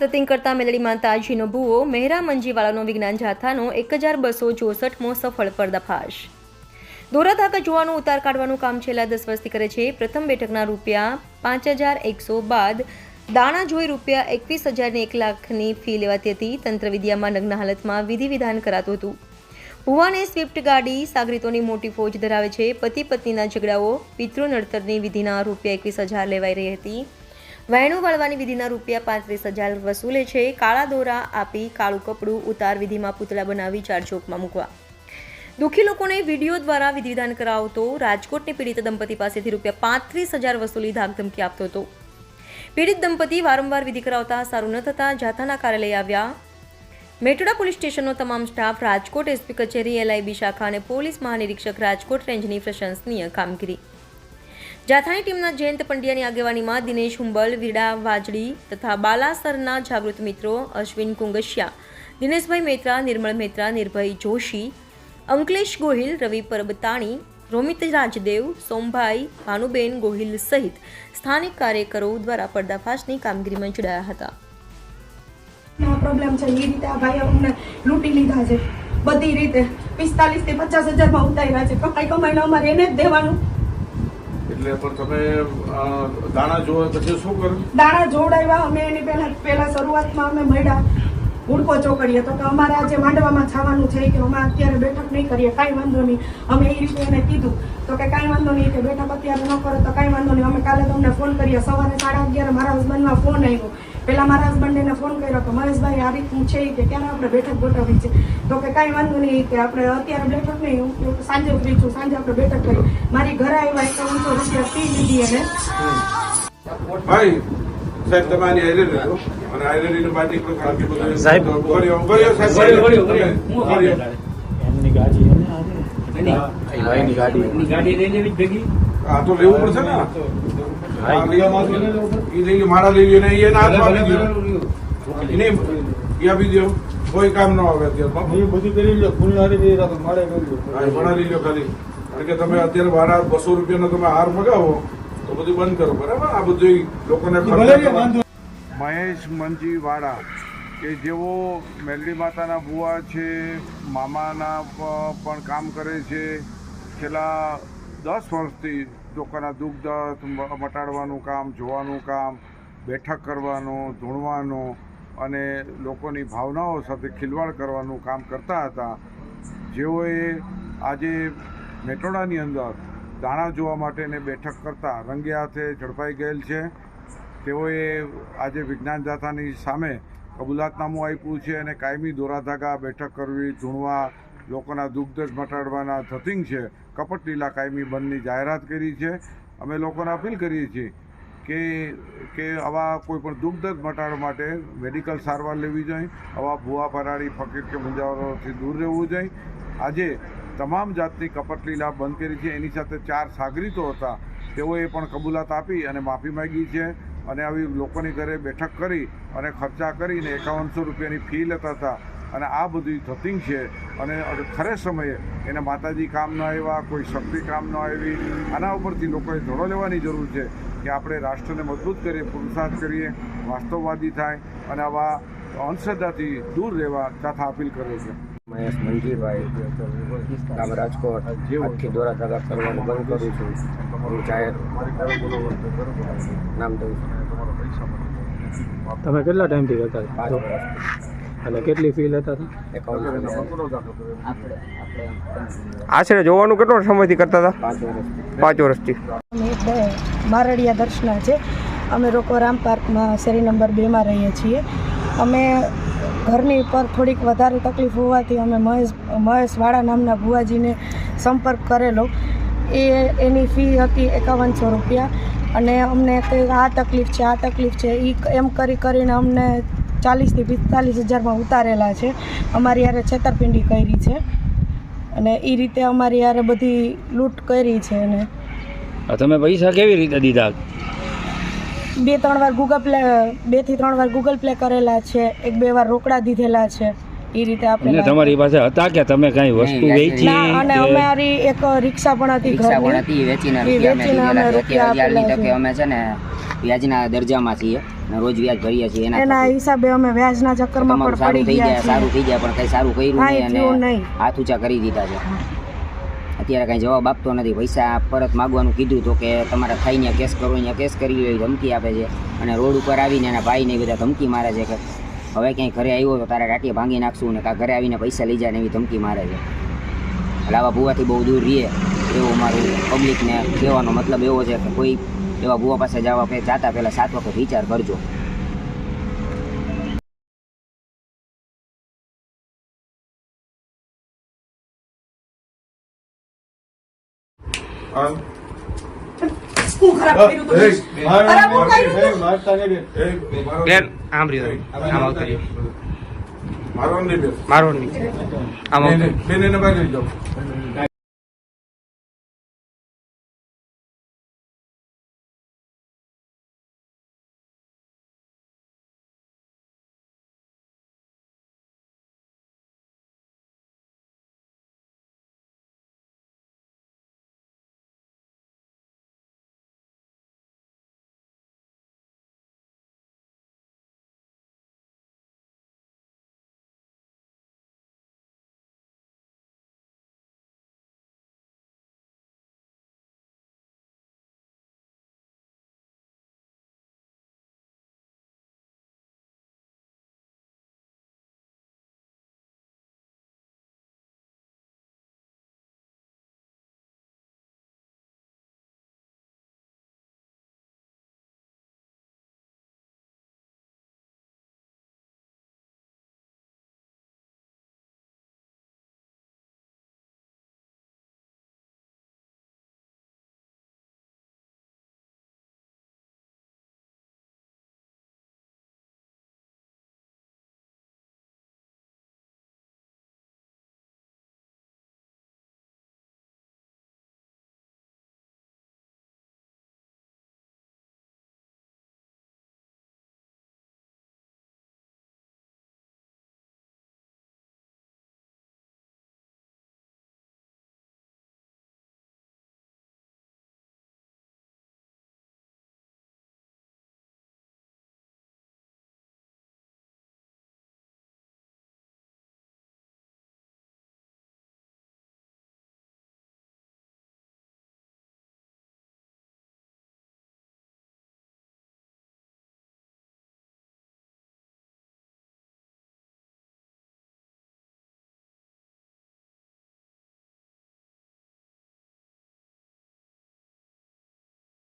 સતિંગ કરતા મેલડી માતાજીનો ભૂવો મહેરા મંજીવાળાનો વિજ્ઞાન જાથાનો એક હજાર બસો ચોસઠમો સફળ પર્દાફાશ. દોરા ધાકા જોવાનું ઉતાર કાઢવાનું કામ છેલ્લા દસ વર્ષથી કરે છે. પ્રથમ બેઠકના રૂપિયા પાંચ હજાર એકસો બાદ દાણા જોઈ રૂપિયા એકવીસ હજારની એક લાખની ફી લેવાતી હતી. તંત્ર વિદ્યામાં નગ્ન હાલતમાં વિધિ વિધાન કરાતું હતું. ભુવાને સ્વિફ્ટ ગાડી સાગરીતોની મોટી ફોજ ધરાવે છે. પતિ પત્નીના ઝઘડાઓ પિતૃ નડતરની વિધિના રૂપિયા એકવીસ હજાર લેવાઈ રહી હતી. વહેણું વાળવાની વિધિના રૂપિયા પાંત્રીસ હજાર વસૂલે છે. કાળા દોરા આપી કાળું કપડું ઉતાર વિધિમાં પૂતળા બનાવી ચાર ચોકમાં મૂકવા. દુઃખી લોકોને વીડિયો દ્વારા વિધિવિધાન કરાવતો રાજકોટની પીડિત દંપતી પાસેથી રૂપિયા પાંત્રીસ હજાર વસૂલી ધાકધમકી આપતો હતો. પીડિત દંપતી વારંવાર વિધિ કરાવતા સારું ન થતાં જાથાના કાર્યાલય આવ્યા. મેટોડા પોલીસ સ્ટેશનનો તમામ સ્ટાફ રાજકોટ એસપી કચેરી, એલઆઈબી શાખા અને પોલીસ મહાનિરીક્ષક રાજકોટ રેન્જની પ્રશંસનીય કામગીરી. જાથાની ટીમના જયંત પંડ્યાની આગેવાનીમાં દિનેશ હુંબલ વીડા વાજડી તથા બાલાસરના જાગૃત મિત્રો અશ્વિન કુંગશિયા, દિનેશભાઈ મહેત્રા, નિર્મળ મહેત્રા, નિર્ભય જોશી, અંકલેશ ગોહિલ, રવિ પરબતાણી, રોમિત રાજદેવ, સોમભાઈ, ભાનુબેન ગોહિલ સહિત સ્થાનિક કાર્યકરો દ્વારા પર્દાફાશની કામગીરીમાં જોડાયા હતા. પ્રોબ્લેમ છે એ રીતે આ ભાઈ અમને લૂંટી લીધા છે. બધી રીતે પિસ્તાલીસથી પચાસ હજારમાં ઉતાર્યા છે. કમાઈ કમાઈને અમારે એને જ દેવાનું. એટલે પણ તમે દાણા જોવા પછી શું કરો દાણા જોડાવ્યા અમે એની પહેલા પહેલા શરૂઆતમાં અમે મળ્યા હુડકો ચોકડીએ. તો કે અમારે આજે માંડવામાં છાવાનું છે કે અમે અત્યારે બેઠક નહીં કરીએ, કાંઈ વાંધો નહીં. અમે એ રીતે એને કીધું. તો કે કાંઈ વાંધો નહીં, કે બેઠક અત્યારે ન કરો, તો કાંઈ વાંધો નહીં. અમે કાલે તમને ફોન કરીએ. સવારે સાડા અગિયાર મારા હસબન્ડમાં ફોન આવ્યો. પહેલા મારા હસબન્ડે એને ફોન કર્યો કે મહેશભાઈ આ રીતનું છે કે ક્યારે આપણે બેઠક ગોઠવવી છે? તો કે કાંઈ વાંધો નહીં કે આપણે અત્યારે બેઠક નહીં હું- સાંજે ફ્રી છું સાંજે આપણે બેઠક કરી. મારી ઘરે આવ્યા એકાવનસો રૂપિયા ફી લીધી એને. ભાઈ સાહેબ તમે આની રહેજો અને હારેરીની બાજી પર ખાતી બધું સાહેબ. ઊભો રહ્યો, સાહેબ. ઊભો રહ્યો. એમની ગાડી એની ભાઈની ગાડી ગાડી લઈ લેવી જ ભેગી. આ તો લેવું પડશે ને. ઈ એના હાથમાં આપી દો. કોઈ કામ ન આવે અત્યારે એ બધું કરી લો ફૂલ મારે હા, એ ભણા લઈ લો ખાલી. કારણ કે તમે અત્યારે મારા બસો રૂપિયાનો તમે હાર મગાવો તો બધું બંધ કરો બરાબર? આ બધું લોકોને મહેશ મંજીવાળા કે જેઓ મેલડી માતાના બુવા છે મામાના પણ કામ કરે છે છેલ્લા દસ વર્ષથી લોકોના દુઃખ દર્દ મટાડવાનું કામ, જોવાનું કામ, બેઠક કરવાનું, ધૂણવાનું અને લોકોની ભાવનાઓ સાથે ખિલવાડ કરવાનું કામ કરતા હતા. જેઓએ આજે મેટોડાની અંદર દાણા જોવા માટેને બેઠક કરતા રંગે હાથે ઝડપાઈ ગયેલ છે. તેઓએ આજે વિજ્ઞાન જાથાની સામે કબૂલાતનામું આપ્યું છે અને કાયમી દોરાધાગા બેઠક કરવી, ધૂણવા લોકોના દુઃખદર્દ મટાડવાના ધતિંગ છે. કપટ લીલા કાયમી બંધની જાહેરાત કરી છે. અમે લોકોને અપીલ કરીએ છીએ કે કે આવા કોઈ પણ દુઃખ દર્દ મટાડવા માટે મેડિકલ સારવાર લેવી જોઈએ. આવા ભૂવા પરાળી ફકીર કે મુંજાવરોથી દૂર રહેવું જોઈએ. આજે તમામ જાતની કપટલીલા બંધ કરી છે. એની સાથે ચાર સાગરીતો હતા. તેઓએ પણ કબૂલાત આપી અને માફી માંગી છે અને આવી લોકોની ઘરે બેઠક કરી અને ખર્ચા કરીને એકાવનસો રૂપિયાની ફી લેતા હતા. અને આ બધી ધતિંગ છે. અને ખરે સમયે એને માતાજી કામ ન આવ્યા કોઈ શક્તિ કામ ન આવી આના ઉપરથી લોકોએ ધડો લેવાની જરૂર છે કે આપણે રાષ્ટ્રને મજબૂત કરીએ પુરુષાર્થ કરીએ વાસ્તવવાદી થાય અને આવા અંધશ્રદ્ધાથી દૂર રહેવા તથા અપીલ કરે છે. મહેશ મંજીભાઈ ગામ રાજકોટ. જેવું દોરા ધાગા કરવાનું બંધ કરું છું. હું જાહેર નામ દઉં છું. તમે કેટલા ટાઈમથી કરતા કેટલી ફી લેતા હતા? આશરે જોવાનું કેટલો સમયથી કરતા હતા? પાંચ વર્ષથી. મારડિયા દર્શના છે. અમે લોકો રામ પાર્કમાં શેરી નંબર બેમાં રહીએ છીએ. અમે ઘરની પર થોડીક વધારે તકલીફ હોવાથી અમે મહેશ મહેશવાળા નામના ભુવાજીને સંપર્ક કરેલો. એ એની ફી હતી એકાવનસો રૂપિયા. અને અમને કંઈ આ તકલીફ છે આ તકલીફ છે એ એમ કરી કરીને અમને ચાલીસથી પિસ્તાલીસ હજારમાં ઉતારેલા છે. અમારી યારે છેતરપિંડી કરી છે અને એ રીતે અમારી યારે બધી લૂંટ કરી છે અને તમે પૈસા કેવી રીતે દીધા? બે ત્રણ વાર ગૂગલ પ્લે બેથી ત્રણ વાર ગૂગલ પ્લે કરેલા છે એક બે વાર રોકડા દીધેલા છે. એ રીતે આપણે તમારી પાસે હતા કે તમે કઈ વસ્તુ વેચી અને અમારી એક રિક્ષા પણ હતી રિક્ષા પણ હતી વેચીને અમે વેચીને અમે છે. રૂપિયા આપેલા છે. અમે છે ને વ્યાજના દરજામાં છીએ. રોજ વ્યાજ ભરીએ છીએ એના એના હિસાબે અમે વ્યાજના ચક્કરમાં તમારું પણ પડી ગયા સારું થઈ જાય પણ કઈ સારું કર્યું નહીં અને હાથ ઊંચા કરી દીધા છે. અત્યારે કાંઈ જવાબ આપતો નથી. પૈસા પરત માગવાનું કીધું તો કે તમારે ખાઈને કેસ કરો અહીંયા કેસ કરી લો ધમકી આપે છે. અને રોડ ઉપર આવીને એના ભાઈને બધા ધમકી મારે છે કે હવે ક્યાંય ઘરે આવ્યો તો તારા રાટીએ ભાંગી નાખશું ને કાં ઘરે આવીને પૈસા લઈ જાય ને એવી ધમકી મારે છે. એટલે આવા ભૂવાથી બહુ દૂર રહીએ એવું મારું પબ્લિકને કહેવાનો મતલબ એવો છે કે કોઈ એવા બુવા પાસે જવા પે જાતા પહેલાં સાત વખત વિચાર કરજો. મારો- નહીં બેન. મારો નહીં આમ બેન એને બાજુ જાઓ.